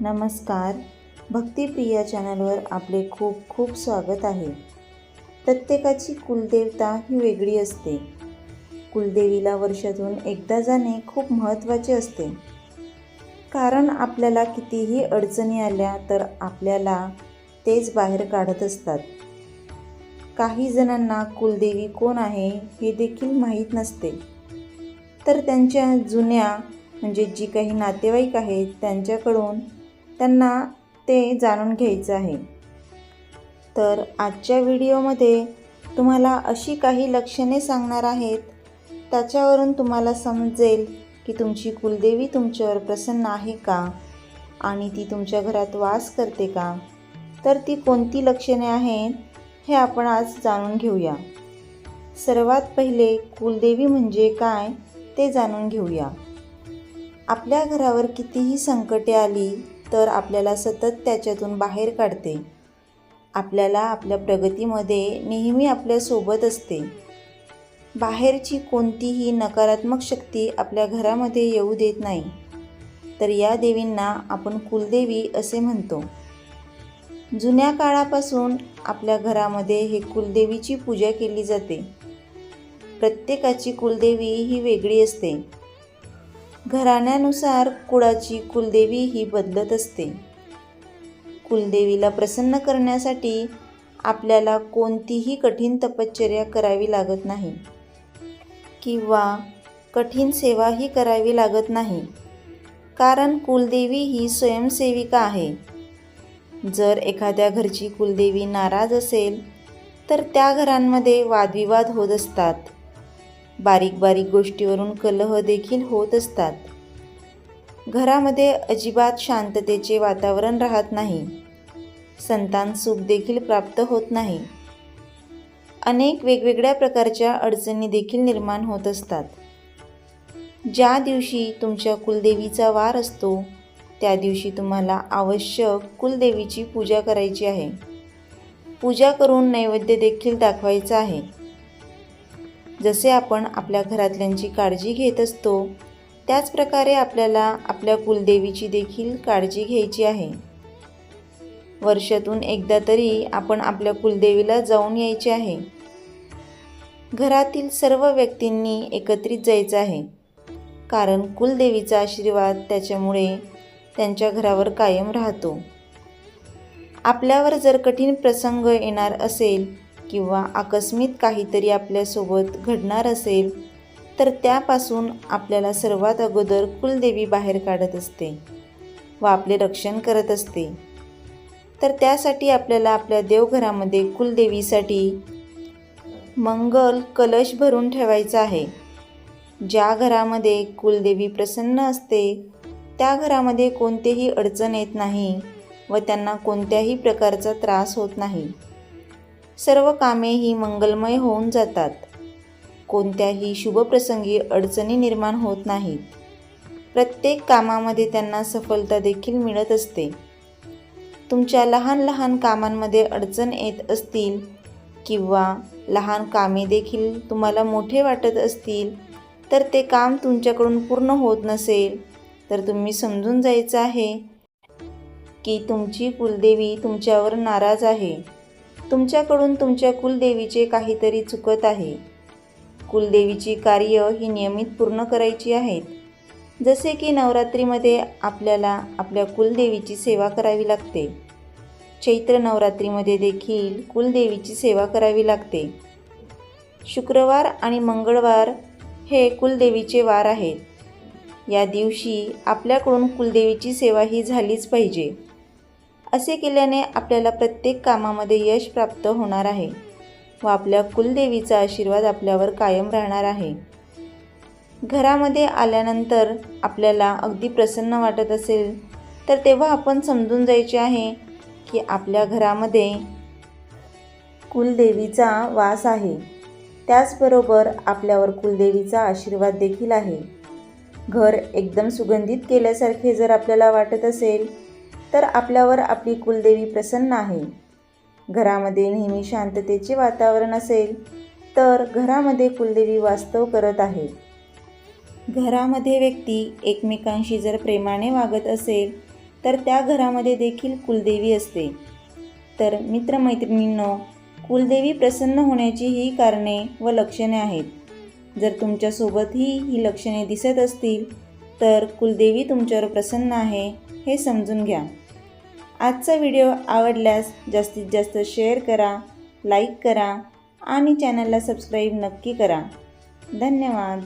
नमस्कार. भक्तिप्रिया चॅनलवर आपले खूप खूप स्वागत आहे. प्रत्येकाची कुलदेवता ही वेगळी असते. कुलदेवीला वर्षातून एकदा जाणे खूप महत्त्वाचे असते. कारण आपल्याला कितीही अडचणी आल्या तर आपल्याला तेच बाहेर काढत असतात. काही जणांना कुलदेवी कोण आहे हे देखील माहीत नसते. तर त्यांच्या जुन्या म्हणजे जी काही नातेवाईक आहेत त्यांच्याकडून त्यांना ते जाणून घ्यायचं आहे. तर आजच्या व्हिडिओमध्ये तुम्हाला अशी काही लक्षणे सांगणार आहेत त्याच्यावरून तुम्हाला समजेल की तुमची कुलदेवी तुमच्यावर प्रसन्न आहे का आणि ती तुमच्या घरात वास करते का? तर ती कोणती लक्षणे आहेत हे आपण आज जाणून घेऊया. सर्वात पहिले कुलदेवी म्हणजे काय ते जाणून घेऊया. आपल्या घरावर कितीही संकटे आली तर आपल्याला सतत त्याच्यातून बाहेर काढते. आपल्याला आपल्या प्रगतीमध्ये नेहमी आपल्यासोबत असते. बाहेरची कोणतीही नकारात्मक शक्ती आपल्या घरामध्ये येऊ देत नाही. तर या देवींना आपण कुलदेवी असे म्हणतो. जुन्या काळापासून आपल्या घरामध्ये हे कुलदेवीची पूजा केली जाते. प्रत्येकाची कुलदेवी ही वेगळी असते. घराण्यानुसार कुळाची कुलदेवी ही बदलत असते. कुलदेवीला प्रसन्न करण्यासाठी आपल्याला कोणतीही कठीण तपश्चर्या करावी लागत नाही. किंवा कठीण सेवाही करावी लागत नाही. कारण कुलदेवी ही स्वयंसेविका आहे. जर एखाद्या घरची कुलदेवी नाराज असेल तर त्या घरांमध्ये वादविवाद होत असतात. बारीक बारीक गोष्टीवरून कलह देखील होत असतात. घरामध्ये अजिबात शांततेचे वातावरण राहत नाही. संतान सुख देखील प्राप्त होत नाही. अनेक वेगवेगळ्या प्रकारच्या अडचणी देखील निर्माण होत असतात. ज्या दिवशी तुमच्या कुलदेवीचा वार असतो त्या दिवशी तुम्हाला आवश्यक कुलदेवीची पूजा करायची आहे. पूजा करून नैवेद्य देखील दाखवायचा आहे. जसे आपण आपल्या घरातल्यांची काळजी घेत असतो त्याचप्रकारे आपल्याला आपल्या कुलदेवीची देखील काळजी घ्यायची आहे. वर्षातून एकदा तरी आपण आपल्या कुलदेवीला जाऊन यायचे आहे. घरातील सर्व व्यक्तींनी एकत्रित जायचं आहे. कारण कुलदेवीचा आशीर्वाद त्याच्यामुळे त्यांच्या घरावर कायम राहतो. आपल्यावर जर कठीण प्रसंग येणार असेल किंवा आकस्मित काहीतरी आपल्यासोबत घडणार असेल तर त्यापासून आपल्याला सर्वात अगोदर कुलदेवी बाहेर काढत असते व आपले रक्षण करत असते. तर त्यासाठी आपल्याला आपल्या देवघरामध्ये कुलदेवीसाठी मंगल कलश भरून ठेवायचा आहे. ज्या घरामध्ये कुलदेवी प्रसन्न असते त्या घरामध्ये कोणतेही अडचण येत नाही व त्यांना कोणत्याही प्रकारचा त्रास होत नाही. सर्व कामे ही मंगलमय होऊन जातात. कोणत्याही शुभप्रसंगी अडचणी निर्माण होत नाहीत. प्रत्येक कामामध्ये त्यांना सफलता देखील मिळत असते. तुमच्या लहान लहान कामांमध्ये अडचण येत असतील किंवा लहान कामे देखील तुम्हाला मोठे वाटत असतील तर ते काम तुमच्याकडून पूर्ण होत नसेल तर तुम्ही समजून जायचं आहे की तुमची कुलदेवी तुमच्यावर नाराज आहे. तुमच्याकडून तुमच्या कुलदेवीचे काहीतरी चुकत आहे. कुलदेवीची कार्य ही नियमित पूर्ण करायची आहेत. जसे की नवरात्रीमध्ये आपल्याला आपल्या कुलदेवीची सेवा करावी लागते. चैत्र नवरात्रीमध्ये देखील कुलदेवीची सेवा करावी लागते. शुक्रवार आणि मंगळवार हे कुलदेवीचे वार आहेत. या दिवशी आपल्याकडून कुलदेवीची सेवा ही झालीच पाहिजे. असे केल्याने आपल्याला प्रत्येक कामामध्ये यश प्राप्त होणार आहे व आपल्या कुलदेवीचा आशीर्वाद आपल्यावर कायम राहणार आहे. घरामध्ये आल्यानंतर आपल्याला अगदी प्रसन्न वाटत असेल तर तेव्हा आपण समजून जायचे आहे की आपल्या घरामध्ये कुलदेवीचा वास आहे. त्याचबरोबर आपल्यावर कुलदेवीचा आशीर्वाद देखील आहे. घर एकदम सुगंधित केल्यासारखे जर आपल्याला वाटत असेल तर आपल्यावर आपली कुलदेवी प्रसन्न आहे. घरामध्ये नेहमी शांततेचे वातावरण असेल तर घरामध्ये कुलदेवी वास्तव करत आहे घरामध्ये व्यक्ती एकमेकांशी जर प्रेमाने वागत असेल तर त्या घरामध्ये देखील कुलदेवी असते. तर मित्रमैत्रिणींनो कुलदेवी प्रसन्न होण्याची ही कारणे व लक्षणे आहेत. जर तुमच्यासोबतही ही लक्षणे दिसत असतील तर कुलदेवी तुमच्यावर प्रसन्न आहे हे समजून घ्या. आजचा व्हिडिओ आवडल्यास जास्तीत जास्त शेअर करा लाईक करा आणि चॅनलला सबस्क्राईब नक्की करा. धन्यवाद.